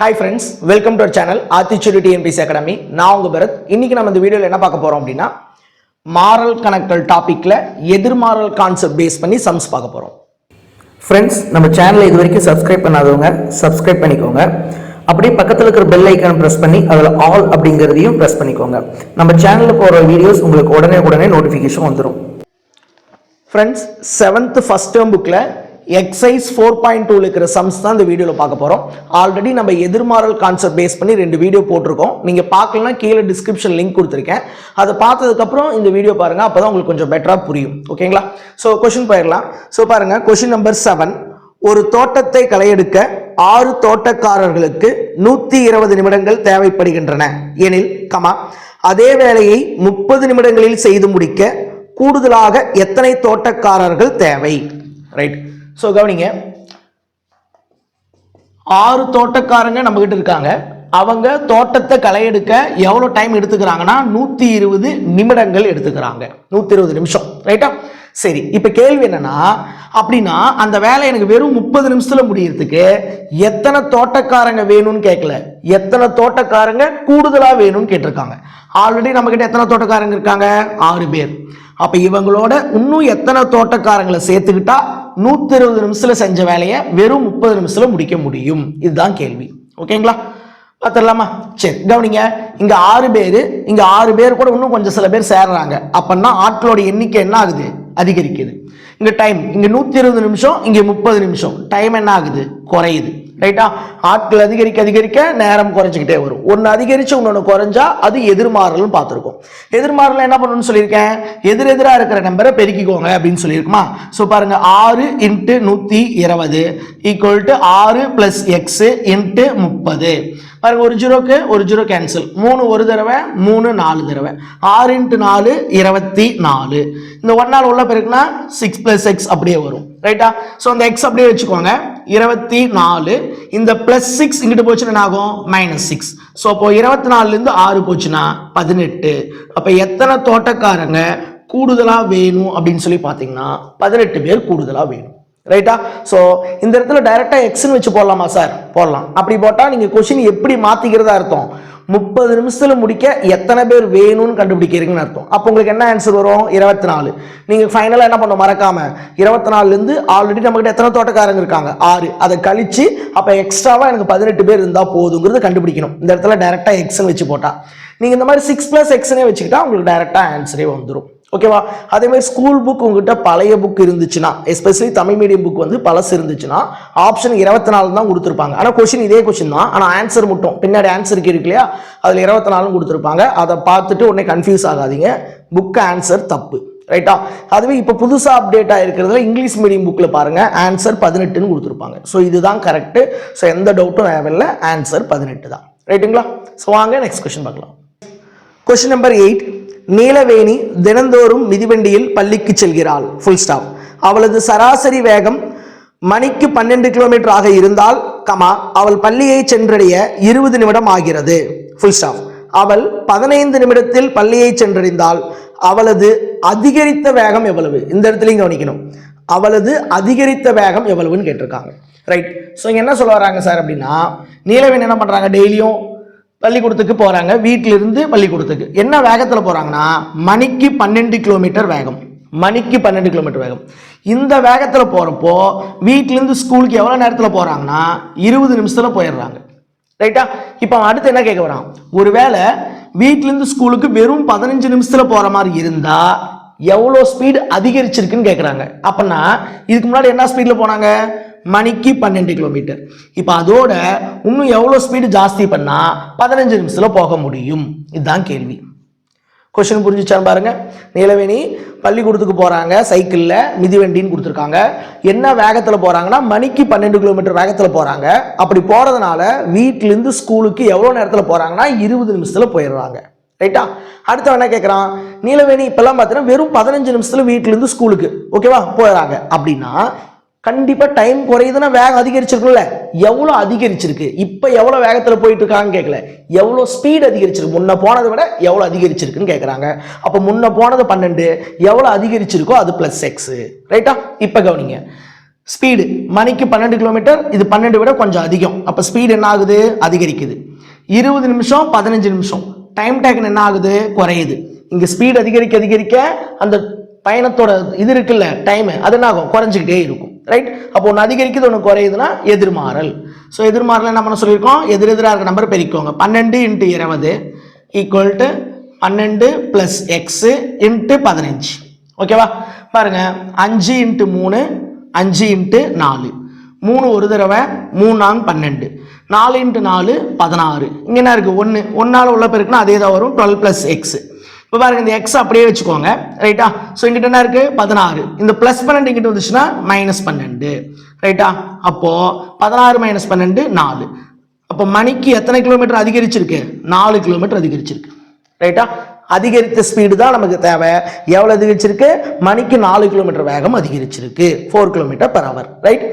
Hi friends welcome to our channel Aathichudi TNPSC academy நான் உங்க பரத். இன்னைக்கு நம்ம இந்த வீடியோவில் என்ன பார்க்க போறோம் அப்படின்னா மாரல் கணக்கல் டாபிக்ல எதிர்மாறல் கான்செப்ட் பேஸ் பண்ணி சம்ஸ் பார்க்க போறோம். ஃப்ரெண்ட்ஸ் நம்ம சேனலை இது வரைக்கும் சப்ஸ்கிரைப் பண்ணாதவங்க சப்ஸ்கிரைப் பண்ணிக்கோங்க. அப்படியே பக்கத்தில் இருக்கிற பெல் ஐக்கான் ப்ரெஸ் பண்ணி அதில் ஆல் அப்படிங்கிறதையும் ப்ரெஸ் பண்ணிக்கோங்க. நம்ம சேனலில் போகிற வீடியோஸ் உங்களுக்கு உடனே உடனே நோட்டிஃபிகேஷன் வந்துடும் ஃப்ரெண்ட்ஸ் செவன்த் ஃபர்ஸ்ட் டேர்ம் புக்கில் எக்ஸைஸ் ஃபோர் பாயிண்ட் டூவில் இருக்கிற சம்ஸ் தான் இந்த வீடியோவில் பார்க்க போகிறோம் ஆல்ரெடி நம்ம எதிர்மாறல் கான்செப்ட் பேஸ் பண்ணி ரெண்டு வீடியோ போட்டிருக்கோம். நீங்கள் பார்க்கலனா கீழே டிஸ்கிரிப்ஷன் லிங்க் கொடுத்துருக்கேன். அதை பார்த்ததுக்கப்புறம் இந்த வீடியோ பாருங்கள் அப்போ தான் உங்களுக்கு கொஞ்சம் பெட்டராக புரியும். ஓகேங்களா ஸோ கொஷின் போயிடலாம். ஸோ பாருங்கள் கொஷின் நம்பர் செவன் ஒரு தோட்டத்தை களையெடுக்க ஆறு தோட்டக்காரர்களுக்கு நூற்றி இருபது நிமிடங்கள் தேவைப்படுகின்றன. எனில் கமா அதே வேலையை முப்பது நிமிடங்களில் செய்து முடிக்க கூடுதலாக எத்தனை தோட்டக்காரர்கள் தேவை? ரைட் ஸோ கவனிங்க. ஆறு தோட்டக்காரங்க நம்ம கிட்ட இருக்காங்க. அவங்க தோட்டத்தை களை எடுக்க எவ்வளோ டைம் எடுத்துக்கிறாங்கன்னா நூற்றி இருபது நிமிடங்கள் எடுத்துக்கிறாங்க. நூற்றி இருபது நிமிஷம். ரைட்டா சரி இப்போ கேள்வி என்னன்னா அப்படின்னா அந்த வேலை எனக்கு வெறும் முப்பது நிமிஷத்தில் முடியறதுக்கு எத்தனை தோட்டக்காரங்க வேணும்னு கேட்கல எத்தனை தோட்டக்காரங்க கூடுதலாக வேணும்னு கேட்டிருக்காங்க. ஆல்ரெடி நம்ம கிட்ட எத்தனை தோட்டக்காரங்க இருக்காங்க? ஆறு பேர். அப்போ இவங்களோட இன்னும் எத்தனை தோட்டக்காரங்களை சேர்த்துக்கிட்டா நூற்றி இருபது நிமிஷத்தில் செஞ்ச வேலையை வெறும் முப்பது நிமிஷத்தில் முடிக்க முடியும். இதுதான் கேள்வி. ஓகேங்களா? பார்த்துடலாமா சரி கவனிங்க. இங்கே ஆறு பேர் இங்கே ஆறு பேர் கூட இன்னும் கொஞ்சம் சில பேர் சேர்றாங்க. அப்பன்னா ஆட்களோட எண்ணிக்கை என்ன ஆகுது? அதிகரிக்குது. இங்கே டைம் இங்கே நூற்றி இருபது நிமிஷம் இங்கே முப்பது நிமிஷம். டைம் என்ன ஆகுது? குறையுது. ரைட்டா ஆட்கள் அதிகரிக்க அதிகரிக்க நேரம் குறைஞ்சிக்கிட்டே வரும். ஒன்று அதிகரிச்சு இன்னொன்று குறைஞ்சா அது எதிர்மாறல்னு பார்த்துருக்கோம். எதிர்மாறல் என்ன பண்ணணும்னு சொல்லியிருக்கேன்? எதிர் எதிராக இருக்கிற நம்பரை பெருக்கிக்கோங்க அப்படின்னு சொல்லியிருக்குமா? ஸோ பாருங்க ஆறு இன்ட்டு நூற்றி இருபது ஈக்குவல் டு ஆறு ப்ளஸ் எக்ஸு இன்ட்டு முப்பது. பாருங்க ஒரு ஜீரோக்கு ஒரு ஜீரோ கேன்சல் மூணு ஒரு தடவை மூணு நாலு தடவை. ஆறு இன்ட்டு நாலு இருபத்தி நாலு. இந்த ஒன் நாள் உள்ள பிறகுனா சிக்ஸ் ப்ளஸ் எக்ஸ் அப்படியே வரும். ரைட்டா ஸோ அந்த எக்ஸ் அப்படியே வச்சுக்கோங்க. இருபத்தி நாலு. இந்த ப்ளஸ் சிக்ஸ் இங்கிட்டு போச்சுன்னா என்ன ஆகும் மைனஸ் சிக்ஸ் ஸோ அப்போ இருபத்தி நாலுலேருந்து ஆறு போச்சுன்னா பதினெட்டு. அப்போ எத்தனை தோட்டக்காரங்க கூடுதலாக வேணும் அப்படின்னு சொல்லி பார்த்தீங்கன்னா பதினெட்டு பேர் கூடுதலாக வேணும். ரைட்டா ஸோ இந்த இடத்துல டைரெக்டாக எக்ஸ்னு வச்சு போடலாமா சார் போடலாம். அப்படி போட்டால் நீங்கள் கொஷின் எப்படி மாற்றிக்கிறதா அர்த்தம்? முப்பது நிமிஷத்தில் முடிக்க எத்தனை பேர் வேணும்னு கண்டுபிடிக்கிறீங்கன்னு அர்த்தம். அப்போ உங்களுக்கு என்ன ஆன்சர் வரும்? இருபத்தி நாலு நீங்கள் ஃபைனலாக என்ன பண்ண மறக்காம. இருபத்தி நாலுலேருந்து ஆல்ரெடி நம்மகிட்ட எத்தனை தோட்டக்காரங்க இருக்காங்க? ஆறு. அதை கழிச்சு அப்போ எக்ஸ்ட்ராவாக எனக்கு பதினெட்டு பேர் இருந்தால் போதுங்கிறது கண்டுபிடிக்கணும். இந்த இடத்துல டேரெக்டாக எக்ஸ்னு வச்சு போட்டால் நீங்கள் இந்த மாதிரி சிக்ஸ் ப்ளஸ் எக்ஸ்னே வச்சுக்கிட்டா உங்களுக்கு டேரெக்டாக ஆன்சரே வந்துடும் ஓகேவா? அதே மாதிரி ஸ்கூல் புக் உங்ககிட்ட பழைய புக் இருந்துச்சுன்னா எஸ்பெஷலி தமிழ் மீடியம் புக் வந்து பழசு இருந்துச்சுன்னா ஆப்ஷன் இருபத்தி நாலு தான் கொடுத்துருப்பாங்க. ஆனால் கொஷின் இதே கொஷின் தான். ஆனால் ஆன்சர் மட்டும். பின்னாடி ஆன்சருக்கு இருக்கு இல்லையா? அதில் இருபத்தி நாலும் கொடுத்துருப்பாங்க. அதை பார்த்துட்டு உடனே கன்ஃபியூஸ் ஆகாதீங்க. புக் ஆன்சர் தப்பு. ரைட்டா அதுவே இப்போ புதுசாக அப்டேட் ஆகிருக்கிறதுல இங்கிலீஷ் மீடியம் புக்கில் பாருங்கள் ஆன்சர் பதினெட்டுன்னு கொடுத்துருப்பாங்க. ஸோ இதுதான் கரெக்டு ஸோ எந்த டவுட்டும் தேவையில்லை. ஆன்சர் பதினெட்டு தான். ரைட்டுங்களா ஸோ வாங்க நெக்ஸ்ட் கொஷின் பார்க்கலாம். கொஸ்டின் நம்பர் எயிட் நீலவேணி தினந்தோறும் மிதிவண்டியில் பள்ளிக்கு செல்கிறாள். ஃபுல் ஸ்டாப் அவளது சராசரி வேகம் மணிக்கு பன்னெண்டு கிலோமீட்டர் ஆக இருந்தால் கமா அவள் பள்ளியை சென்றடைய இருபது நிமிடம் ஆகிறது. ஃபுல் ஸ்டாப் அவள் பதினைந்து நிமிடத்தில் பள்ளியை சென்றடைந்தால் அவளது அதிகரித்த வேகம் எவ்வளவு? இந்த இடத்துலையும் கவனிக்கணும். அவளது அதிகரித்த வேகம் எவ்வளவுன்னு கேட்டிருக்காங்க. ரைட் ஸோ இங்கே என்ன சொல்ல வராங்க சார் அப்படின்னா நீலவேணி என்ன பண்ணுறாங்க டெய்லியும் பள்ளிக்கூடத்துக்கு போகிறாங்க வீட்டிலிருந்து பள்ளிக்கூடத்துக்கு. என்ன வேகத்தில் போகிறாங்கன்னா மணிக்கு பன்னெண்டு கிலோமீட்டர் வேகம். மணிக்கு பன்னெண்டு கிலோமீட்டர் வேகம். இந்த வேகத்தில் போகிறப்போ வீட்டிலேருந்து ஸ்கூலுக்கு எவ்வளோ நேரத்தில் போகிறாங்கன்னா இருபது நிமிஷத்தில் போயிடுறாங்க. ரைட்டா இப்போ அடுத்து என்ன கேட்க வரான் ஒருவேளை வீட்டிலேருந்து ஸ்கூலுக்கு வெறும் பதினஞ்சு நிமிஷத்தில் போகிற மாதிரி இருந்தால் எவ்வளோ ஸ்பீடு அதிகரிச்சிருக்குன்னு கேட்குறாங்க அப்படின்னா இதுக்கு முன்னாடி என்ன ஸ்பீடில் போனாங்க? மணிக்கு பன்னெண்டு கிலோமீட்டர் இப்போ அதோட இன்னும் எவ்வளோ ஸ்பீடு ஜாஸ்தி பண்ணால் பதினஞ்சு நிமிஷத்தில் போக முடியும்? இதுதான் கேள்வி. கொஷின் புரிஞ்சிச்சான்னு பாருங்க. நிலவேணி பள்ளிக்கூடத்துக்கு போகிறாங்க சைக்கிளில் மிதிவண்டின்னு கொடுத்துருக்காங்க. என்ன வேகத்தில் போகிறாங்கன்னா மணிக்கு பன்னெண்டு கிலோமீட்டர் வேகத்தில் போகிறாங்க அப்படி போகிறதுனால வீட்டிலேருந்து ஸ்கூலுக்கு எவ்வளோ நேரத்தில் போகிறாங்கன்னா இருபது நிமிஷத்தில் போயிடுறாங்க. ரைட்டா? அடுத்த என்ன கேட்குறான் நீலவேணி இப்போல்லாம் பார்த்தீங்கன்னா வெறும் பதினஞ்சு நிமிஷத்தில் வீட்டிலேருந்து ஸ்கூலுக்கு ஓகேவா போயிடுறாங்க. அப்படின்னா கண்டிப்பாக டைம் குறையுதுன்னா வேகம் அதிகரிச்சிருக்குல்ல எவ்வளோ அதிகரிச்சிருக்கு? இப்போ எவ்வளோ வேகத்தில் போயிட்டு இருக்காங்கன்னு கேட்கல எவ்வளோ ஸ்பீடு அதிகரிச்சிருக்கு? முன்ன போனதை விட எவ்வளோ அதிகரிச்சிருக்குன்னு கேட்குறாங்க அப்போ முன்ன போனது பன்னெண்டு எவ்வளோ அதிகரிச்சிருக்கோ அது ப்ளஸ் எக்ஸு ரைட்டா இப்போ கவனிங்க. ஸ்பீடு மணிக்கு பன்னெண்டு கிலோமீட்டர் இது பன்னெண்டு விட கொஞ்சம் அதிகம். அப்போ ஸ்பீடு என்ன ஆகுது? அதிகரிக்குது. இருபது நிமிஷம் பதினஞ்சு நிமிஷம். டைம் டேக்கன் என்ன ஆகுது? குறையுது. இங்கே ஸ்பீடு அதிகரிக்க அதிகரிக்க அந்த பயணத்தோட இது இருக்குல்ல டைமு அது என்ன ஆகும்? குறைஞ்சிக்கிட்டே இருக்கும். ரைட் அப்போ ஒன்று அதிகரிக்குது ஒன்று குறையுதுன்னா எதிர்மாறல். ஸோ எதிர்மாறல் என்ன பண்ண சொல்லியிருக்கோம்? எதிர் எதிராக இருக்க நம்பர் பெருக்கோங்க பன்னெண்டு இன்ட்டு இருபது ஈக்குவல் டு பன்னெண்டு ப்ளஸ் எக்ஸு இன்ட்டு பதினஞ்சு. ஓகேவா பாருங்கள் அஞ்சு இன்ட்டு மூணு அஞ்சு இன்ட்டு நாலு. மூணு ஒரு தடவை மூணு பன்னெண்டு. நாலு இன்ட்டு நாலு பதினாறு. இங்கே என்ன இருக்குது ஒன்று ஒன்றால் உள்ள பெருக்குன்னா அதே தான் வரும். டுவெல் ப்ளஸ் எக்ஸு இப்போ பாருங்க இந்த எக்ஸ் அப்படியே வச்சுக்கோங்க. ரைட்டா ஸோ இங்கிட்ட என்ன இருக்குது பதினாறு. இந்த ப்ளஸ் பன்னெண்டு இங்கிட்ட வந்துச்சுன்னா மைனஸ் பன்னெண்டு. ரைட்டா அப்போது பதினாறு மைனஸ் பன்னெண்டு நாலு. அப்போ மணிக்கு எத்தனை கிலோமீட்டர் அதிகரிச்சிருக்கு? நாலு கிலோமீட்டர் அதிகரிச்சிருக்கு. ரைட்டா அதிகரித்த ஸ்பீடு தான் நமக்கு தேவை. எவ்வளோ அதிகரிச்சிருக்கு? மணிக்கு நாலு கிலோமீட்டர் வேகம் அதிகரிச்சிருக்கு. Four kilometre per hour. Right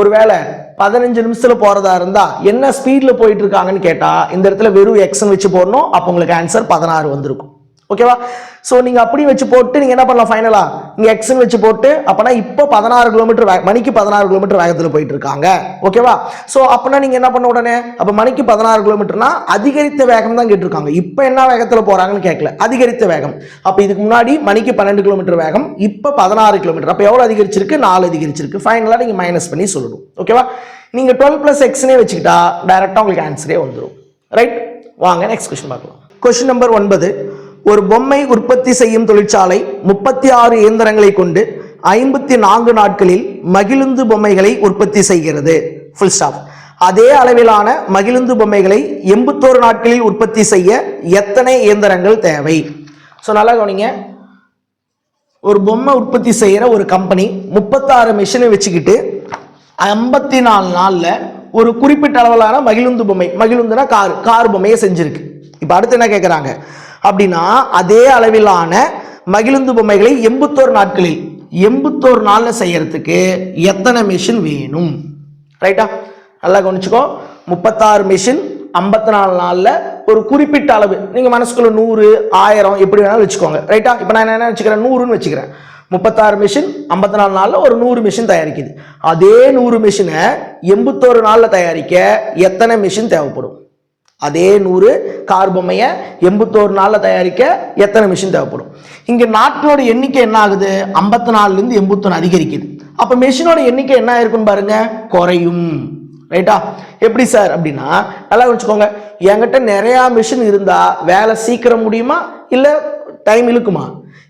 ஒருவேளை பதினஞ்சு நிமிஷத்துல போறதா இருந்தா என்ன ஸ்பீட்ல போயிட்டு இருக்காங்கன்னு கேட்டா இந்த இடத்துல வெறும் எக்ஸ்ன்னு வச்சு போடணும். அப்போ உங்களுக்கு ஆன்சர் பதினாறு வந்திருக்கும். ஓகேவா? ஸோ நீங்கள் அப்படி வச்சு போட்டு நீங்கள் என்ன பண்ணலாம் ஃபைனலாக நீங்கள் எக்ஸ்ன்னு வச்சு போட்டு அப்போனா இப்போ பதினாறு கிலோமீட்டர் மணிக்கு பதினாறு கிலோமீட்டர் வேகத்தில் போயிட்டு இருக்காங்க ஓகேவா? ஸோ அப்போனா நீங்கள் என்ன பண்ண உடனே? அப்போ மணிக்கு பதினாறு கிலோமீட்டர்னா அதிகரித்த வேகம் தான் கேட்டிருக்காங்க. இப்போ என்ன வேகத்தில் போகிறாங்கன்னு கேட்கல அதிகரித்த வேகம். அப்போ இதுக்கு முன்னாடி மணிக்கு பன்னெண்டு கிலோமீட்டர் வேகம் இப்போ பதினாறு கிலோமீட்டர் அப்போ எவ்வளோ அதிகரிச்சிருக்கு? நாலு அதிகரிச்சிருக்கு. ஃபைனலாக நீங்கள் மைனஸ் பண்ணி சொல்லணும். ஓகேவா? நீங்கள் டுவெல் ப்ளஸ் எக்ஸ்னே வச்சுக்கிட்டா டைரெக்டாக உங்களுக்கு ஆன்சரே வந்துடும் ரைட் வாங்க நெக்ஸ்ட் கொஸ்டின் பார்க்கலாம். கொஸ்டின் நம்பர் ஒன்பது. ஒரு பொம்மை உற்பத்தி செய்யும் தொழிற்சாலை முப்பத்தி ஆறு இயந்திரங்களை கொண்டு ஐம்பத்தி நான்கு நாட்களில் மகிழுந்து பொம்மைகளை உற்பத்தி செய்கிறது. ஃபுல் ஸ்டாப் அதே அளவிலான மகிழுந்து பொம்மைகளை எண்பத்தோரு நாட்களில் உற்பத்தி செய்ய எத்தனை இயந்திரங்கள் தேவை? ஸோ நல்லா கவனிங்க. ஒரு பொம்மை உற்பத்தி செய்கிற ஒரு கம்பெனி முப்பத்தாறு மிஷினை வச்சுக்கிட்டு ஐம்பத்தி நாலு நாளில் ஒரு குறிப்பிட்ட அளவிலான மகிழுந்து பொம்மை மகிழுந்துனா கார் கார் பொம்மையை செஞ்சுருக்கு. இப்போ அடுத்து என்ன கேட்குறாங்க அப்படின்னா அதே அளவிலான மகிழுந்து பொம்மைகளை எண்பத்தோரு நாட்களில் எண்பத்தோரு நாளில் செய்யறதுக்கு எத்தனை மிஷின் வேணும்? ரைட்டா நல்லா கவனிச்சுக்கோ. முப்பத்தாறு மிஷின் ஐம்பத்தி நாலு நாளில் ஒரு குறிப்பிட்ட அளவு நீங்கள் மனசுக்குள்ள நூறு ஆயிரம் எப்படி வேணாலும் வச்சுக்கோங்க. ரைட்டா இப்போ நான் என்ன வச்சுக்கிறேன்? நூறுன்னு வச்சுக்கிறேன். முப்பத்தாறு மிஷின் ஐம்பத்தி நாலு நாளில் ஒரு நூறு மிஷின் தயாரிக்குது. அதே நூறு மிஷினை எண்பத்தோரு நாளில் தயாரிக்க எத்தனை மிஷின் தேவைப்படும்? அதே நூறு கார் எண்பத்தோரு நாளில் தயாரிக்க எத்தனை மிஷின் தேவைப்படும்? இங்கே நாட்களோட எண்ணிக்கை என்ன ஆகுது? ஐம்பத்தி நாலுலேருந்து எண்பத்தொன்று அதிகரிக்குது. அப்போ மிஷினோட எண்ணிக்கை என்ன இருக்குன்னு பாருங்க? குறையும். ரைட்டா எப்படி சார் அப்படின்னா நல்லா வச்சுக்கோங்க என்கிட்ட நிறையா மிஷின் இருந்தால் வேலை சீக்கிரம் முடியுமா? இல்லை டைம் இழுக்குமா?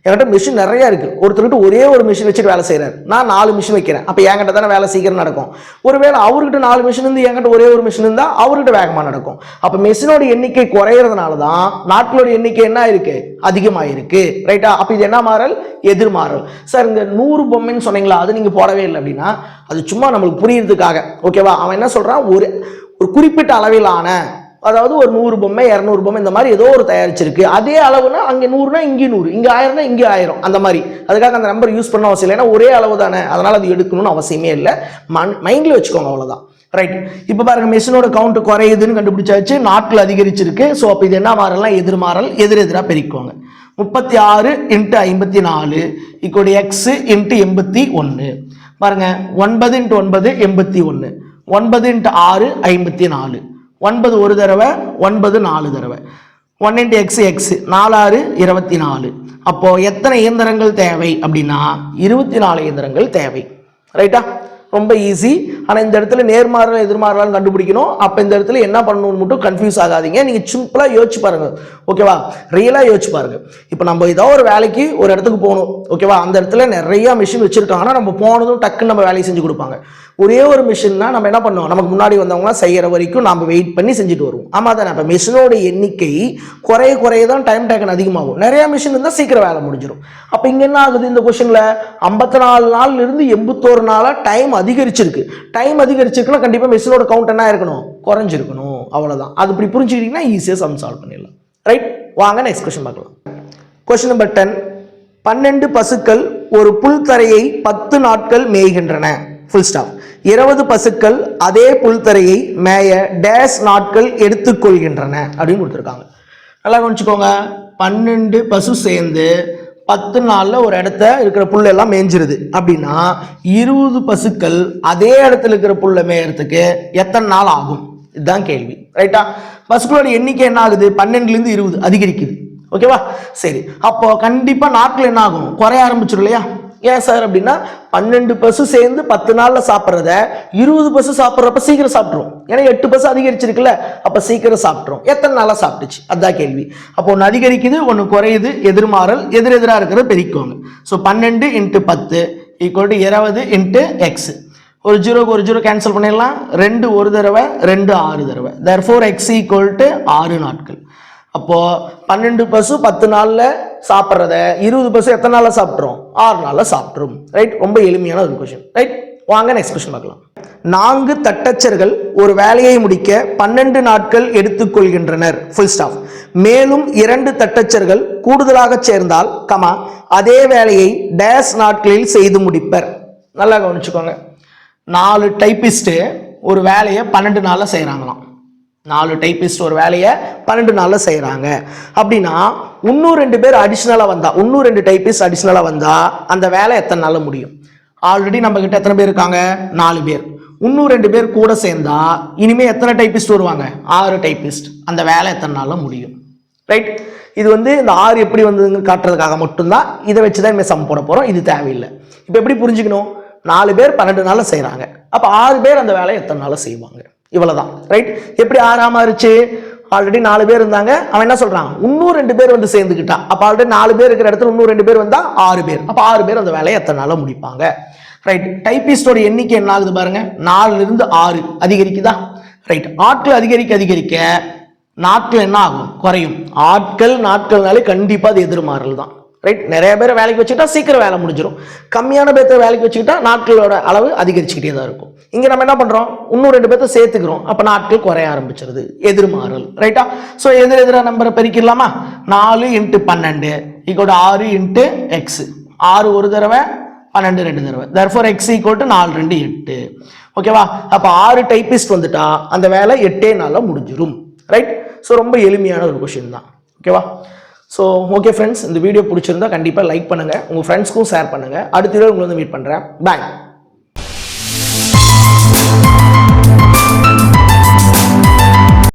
என்கிட்ட மிஷின் நிறையா இருக்குது ஒருத்தர்கிட்ட ஒரே ஒரு மிஷின் வச்சுட்டு வேலை செய்கிறார் நான் நாலு மிஷின் வைக்கிறேன். அப்போ என்கிட்ட தானே வேலை சீக்கிரம் நடக்கும். ஒருவேளை அவர்கிட்ட நாலு மிஷின் இருந்து என்கிட்ட ஒரே ஒரு மிஷின் இருந்தால் அவர்கிட்ட வேகமாக நடக்கும். அப்போ மிஷினோட எண்ணிக்கை குறையிறதுனால தான் நாட்களோட எண்ணிக்கை என்ன இருக்கு அதிகமாக இருக்கு ரைட்டா அப்போ இது என்ன மாறல்? எதிர்மாறல். சார் இந்த நூறு பொம்மைன்னு சொன்னீங்களா? அது நீங்கள் போடவே இல்லை அப்படின்னா அது சும்மா நம்மளுக்கு புரியுறதுக்காக. ஓகேவா அவன் என்ன சொல்கிறான் ஒரு ஒரு குறிப்பிட்ட அளவிலான அதாவது ஒரு நூறு பொம்மை இரநூறு பொம்மை இந்த மாதிரி ஏதோ ஒரு தயாரிச்சிருக்கு. அதே அளவுனா அங்கே நூறுனா இங்கே நூறு இங்கே ஆயிரம்னா இங்கே ஆயிரம் அந்த மாதிரி. அதுக்காக அந்த நம்பர் யூஸ் பண்ண அவசியம் இல்லை. ஏன்னா ஒரே அளவு தானே. அதனால் அது எடுக்கணும்னு அவசியமே இல்லை. மண் மைண்டில் வச்சுக்கோங்க அவ்வளோதான் ரைட் இப்போ பாருங்க மெஷினோட கவுண்ட் குறையுதுன்னு கண்டுபிடிச்சாச்சு. நாட்கள் அதிகரிச்சிருக்கு. ஸோ அப்போ இது என்ன மாறலாம் எதிர்மாறல் எதிர் எதிராக பெருக்குவாங்க முப்பத்தி ஆறு இன்ட்டு ஐம்பத்தி நாலு இக்கோடி எக்ஸு இன்ட்டு எண்பத்தி ஒன்று. பாருங்க ஒன்பது இன்ட்டு ஒன்பது எண்பத்தி ஒன்று. ஒன்பது இன்ட்டு ஆறு ஐம்பத்தி நாலு. ஒன்பது ஒரு தடவை ஒன்பது நாலு தடவை. ஒன் இன்ட்டு எக்ஸ் எக்ஸ் நாலாறு இருபத்தி நாலு அப்போது எத்தனை இயந்திரங்கள் தேவை அப்படின்னா இருபத்தி நாலு இயந்திரங்கள் தேவை. ரைட்டா ரொம்ப ஈஸி ஆனால் இந்த இடத்துல நேர்மாறல் எதிர்மாறலாம் கண்டுபிடிக்கணும். அப்போ இந்த இடத்துல என்ன பண்ணணும்னு மட்டும் கன்ஃபியூஸ் ஆகாதீங்க. நீங்கள் சிம்பிளாக யோசிச்சு பாருங்கள் ஓகேவா ரியலாக யோசிச்சு பாருங்க. இப்போ நம்ம ஏதோ ஒரு வேலைக்கு ஒரு இடத்துக்கு போகணும். ஓகேவா அந்த இடத்துல நிறையா மிஷின் வச்சிருக்காங்கன்னா நம்ம போனதும் டக்குன்னு நம்ம வேலையை செஞ்சு கொடுப்பாங்க. ஒரே ஒரு மிஷின்னா நம்ம என்ன பண்ணுவோம்? நமக்கு முன்னாடி வந்தவங்களாம் செய்கிற வரைக்கும் நம்ம வெயிட் பண்ணி செஞ்சுட்டு வருவோம். ஆமாம் தானே அப்போ மிஷினோட எண்ணிக்கை குறைய குறைய தான் டைம் டேக்கன் அதிகமாகும். நிறையா மிஷின் இருந்தால் சீக்கிரம் வேலை முடிஞ்சிடும் அப்போ இங்கே என்ன ஆகுது இந்த கொஷனில் ஐம்பத்தி நாலு நாள்லேருந்து எண்பத்தோரு நாளாக டைம் அதிகரிச்சிருக்கு. டைம் அதிகரிச்சிருக்குன்னா கண்டிப்பாக மிஷினோட கவுண்ட் என்ன இருக்கணும்? குறைஞ்சிருக்கணும். அவ்வளோதான் அது இப்படி புரிஞ்சுக்கிட்டீங்கன்னா ஈஸியாக சம் சால்வ் பண்ணிடலாம். ரைட் வாங்க நெக்ஸ்ட் கொஷின் பார்க்கலாம். கொஷின் நம்பர் டென் பன்னெண்டு பசுக்கள் ஒரு புல் தரையை பத்து நாட்கள் மேய்கின்றன. ஃபுல் ஸ்டாப் இருபது பசுக்கள் அதே புல்தரையை மேய டேஸ் நாட்கள் எடுத்துக்கொள்கின்றன அப்படின்னு கொடுத்துருக்காங்க. நல்லா கவனிச்சுக்கோங்க. பன்னெண்டு பசு சேர்ந்து பத்து நாளில் ஒரு இடத்த இருக்கிற புல்லெல்லாம் மேய்ஞ்சிருது அப்படின்னா இருபது பசுக்கள் அதே இடத்துல இருக்கிற புல்லை மேயறதுக்கு எத்தனை நாள் ஆகும்? இதுதான் கேள்வி. ரைட்டா பசுக்களோட எண்ணிக்கை என்ன ஆகுது? பன்னெண்டுலேருந்து இருபது அதிகரிக்குது. ஓகேவா சரி. அப்போ கண்டிப்பாக நாட்கள் என்ன ஆகும்? குறைய ஆரம்பிச்சிடும் இல்லையா? ஏன் சார் அப்படின்னா பன்னெண்டு பசு சேர்ந்து பத்து நாளில் சாப்பிட்றத இருபது பசு சாப்பிட்றப்ப சீக்கிரம் சாப்பிட்ருவோம் ஏன்னா எட்டு பசு அதிகரிச்சிருக்குல்ல அப்போ சீக்கிரம் சாப்பிட்ரும் எத்தனை நாளாக சாப்பிட்டுச்சு? அதான் கேள்வி. அப்போ ஒன்று அதிகரிக்குது ஒன்று குறையுது எதிர்மாறல் எதிரெதிராக இருக்கிறத பெருக்குவாங்க. ஸோ பன்னெண்டு இன்ட்டு பத்து ஈக்குவல் டு இருபது இன்ட்டு எக்ஸு ஒரு ஜீரோக்கு ஒரு ஜீரோ கேன்சல் பண்ணிடலாம். ரெண்டு ஒரு தடவை ரெண்டு ஆறு தடவை. Therefore x equal to ஆறு நாட்கள். அப்போது பன்னெண்டு பசு பத்து நாளில் சாப்பிட்றத இருபது பசு எத்தனை நாளில் சாப்பிட்றோம் ஆறு நாளில் சாப்பிட்றோம் ரைட் ரொம்ப எளிமையான ஒரு கொஷின் ரைட் வாங்க நெக்ஸ்ட் கொஸ்டின் பார்க்கலாம். நான்கு தட்டச்சர்கள் ஒரு வேலையை முடிக்க பன்னெண்டு நாட்கள் எடுத்துக்கொள்கின்றனர். ஃபுல் ஸ்டாஃப் மேலும் இரண்டு தட்டச்சர்கள் கூடுதலாக சேர்ந்தால் கமா அதே வேலையை டேஸ் நாட்களில் செய்து முடிப்பர். நல்லா கவனிச்சுக்கோங்க. நாலு டைப்பிஸ்ட்டு ஒரு வேலையை பன்னெண்டு நாளில் செய்கிறாங்களாம் நாலு டைப்பிஸ்ட் ஒரு வேலையை பன்னெண்டு நாளில் செய்கிறாங்க அப்படின்னா இன்னும் ரெண்டு பேர் அடிஷ்னலாக வந்தால் இன்னும் ரெண்டு டைப்பிஸ்ட் அடிஷ்னலாக வந்தால் அந்த வேலை எத்தனை நாளில் முடியும்? ஆல்ரெடி நம்ம கிட்ட எத்தனை பேர் இருக்காங்க? நாலு பேர். இன்னும் ரெண்டு பேர் கூட சேர்ந்தா இனிமேல் எத்தனை டைப்பிஸ்ட் வருவாங்க? ஆறு டைப்பிஸ்ட் அந்த வேலை எத்தனை நாளில் முடியும்? ரைட் இது வந்து இந்த ஆறு எப்படி வந்ததுன்னு காட்டுறதுக்காக மட்டும்தான் இதை வச்சு தான் இனிமேல் சம் போட போகிறோம் இது தேவையில்லை. இப்போ எப்படி புரிஞ்சுக்கணும்? நாலு பேர் பன்னெண்டு நாளில் செய்கிறாங்க அப்போ ஆறு பேர் அந்த வேலையை எத்தனை நாளில் செய்வாங்க? இவ்வளோதான் ரைட் எப்படி ஆறா மாறுச்சு ஆல்ரெடி நாலு பேர் இருந்தாங்க. அவன் என்ன சொல்றான்? இன்னும் ரெண்டு பேர் வந்து சேர்ந்துக்கிட்டான் அப்போ ஆல்ரெடி நாலு பேர் இருக்கிற இடத்துல இன்னும் ரெண்டு பேர் வந்தால் ஆறு பேர். அப்போ ஆறு பேர் அந்த வேலையை எத்தனை நாளில் முடிப்பாங்க? ரைட் டைப்பிஸ்டோட எண்ணிக்கை என்ன ஆகுது பாருங்க. நாலுலேருந்து ஆறு அதிகரிக்குதா? ரைட் ஆட்கள் அதிகரிக்க அதிகரிக்க நாட்கள் என்ன ஆகும்? குறையும். ஆட்கள் நாட்கள்னாலே கண்டிப்பாக அது எதிர்மாறல் தான் ரைட் நிறைய பேரை வேலைக்கு வச்சுக்கிட்டா சீக்கிரம் வேலை முடிஞ்சிடும் கம்மியான பேர்த்த வேலைக்கு வச்சுக்கிட்டா நாட்களோட அளவு அதிகரிச்சுக்கிட்டே தான் இருக்கும். இங்கே நம்ம என்ன பண்ணுறோம் இன்னும் ரெண்டு பேர்த்த சேர்த்துக்கிறோம். அப்போ நாட்கள் குறைய ஆரம்பிச்சிருது. எதிர்மாறல். ரைட்டா ஸோ எதிர் எதிராக நம்பரை பெருக்கிடலாமா? நாலு இன்ட்டு பன்னெண்டு. ஈக்குவல் ஆறு இன்ட்டு எக்ஸ் ஆறு ஒரு தடவை பன்னெண்டு ரெண்டு தடவை. தர்ஃபோர் எக்ஸ் ஈக்குவல் டு நாலு ரெண்டு எட்டு. ஓகேவா அப்போ ஆறு டைப்பிஸ்ட் வந்துட்டா அந்த வேலை எட்டே நாளில் முடிஞ்சிடும் ரைட் ஸோ ரொம்ப எளிமையான ஒரு கொஷின் தான். ஓகேவா ஸோ ஓகே ஃப்ரெண்ட்ஸ் இந்த வீடியோ பிடிச்சிருந்தா கண்டிப்பாக லைக் பண்ணுங்கள் உங்கள் ஃப்ரெண்ட்ஸ்க்கும் ஷேர் பண்ணுங்கள் அடுத்த வீடியோ உங்களை வந்து மீட் பண்ணுறேன் பாய்